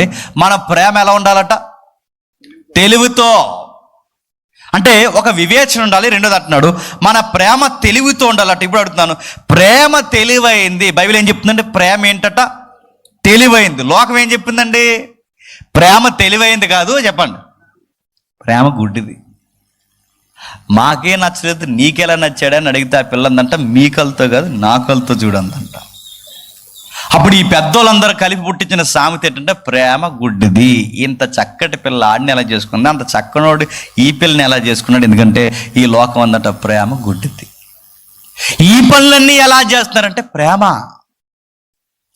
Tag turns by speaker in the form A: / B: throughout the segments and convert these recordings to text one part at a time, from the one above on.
A: చూడండి. మన ప్రేమ ఎలా ఉండాలట? తెలివితో. అంటే ఒక వివేచన ఉండాలి. రెండోది అంటున్నాడు మన ప్రేమ తెలివితో ఉండాలట. ఇప్పుడు అడుగుతున్నాను ప్రేమ తెలివైంది. బైబిల్ ఏం చెప్తుందంటే ప్రేమ ఏంటట? తెలివైంది. లోకం ఏం చెప్పిందండి ప్రేమ తెలివైంది కాదు చెప్పండి. ప్రేమ గుడ్డిది. మాకే నచ్చలేదు నీకెలా నచ్చాడని అడిగితే ఆ పిల్లందంట మీ కలతో కాదు నా కలతో చూడందంట. అప్పుడు ఈ పెద్దోళ్ళందరూ కలిపి పుట్టించిన సామెత ఏంటంటే ప్రేమ గుడ్డిది. ఇంత చక్కటి పిల్ల ఆడిని ఎలా చేసుకుంది? అంత చక్కనోడు ఈ పిల్లని ఎలా చేసుకున్నాడు? ఎందుకంటే ఈ లోకం అందట ప్రేమ గుడ్డిది. ఈ పనులన్నీ ఎలా చేస్తున్నారంటే ప్రేమ.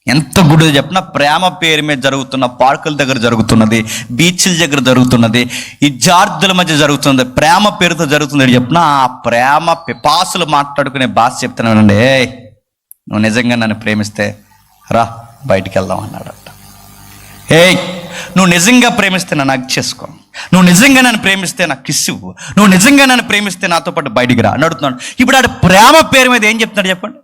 A: ఎంత గుడ్డు చెప్పినా? ప్రేమ పేరు మీద జరుగుతున్న పార్కుల దగ్గర జరుగుతున్నది బీచ్ల దగ్గర జరుగుతున్నది ఈ జార్దుల మధ్య జరుగుతున్నది ప్రేమ పేరుతో జరుగుతుంది. చెప్పిన? ఆ ప్రేమ పిపాసులు మాట్లాడుకునే భాష చెప్తున్నానండి. నువ్వు నిజంగా నన్ను ప్రేమిస్తే రా బయటికి వెళ్దాం అన్నాడట. ఏయ్ నువ్వు నిజంగా ప్రేమిస్తే నన్ను అగ్ చేసుకో. నువ్వు నిజంగా నన్ను ప్రేమిస్తే నాకు కిస్ ఇవ్వు. నువ్వు నిజంగా నన్ను ప్రేమిస్తే నాతో పాటు బయటికి రా అని అడుగుతున్నాడు. ఇప్పుడు ఆడ ప్రేమ పేరు మీద ఏం చెప్తున్నాడు చెప్పండి.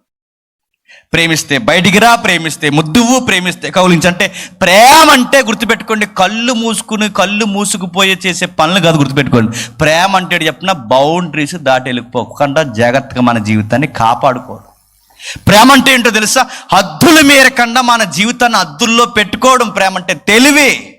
A: ప్రేమిస్తే బయటికి రా ప్రేమిస్తే ముద్దువు ప్రేమిస్తే కౌలించి. అంటే ప్రేమ అంటే గుర్తుపెట్టుకోండి కళ్ళు మూసుకుని కళ్ళు మూసుకుపోయే చేసే పనులు కాదు గుర్తుపెట్టుకోండి. ప్రేమ అంటే చెప్పిన బౌండరీస్ దాటి వెళ్ళిపోకుండా జాగ్రత్తగా మన జీవితాన్ని కాపాడుకోవడం ప్రేమ అంటే ఏంటో తెలుసా? హద్దుల మేరకుండా మన జీవితాన్ని హద్దుల్లో పెట్టుకోవడం ప్రేమ అంటే తెలివి.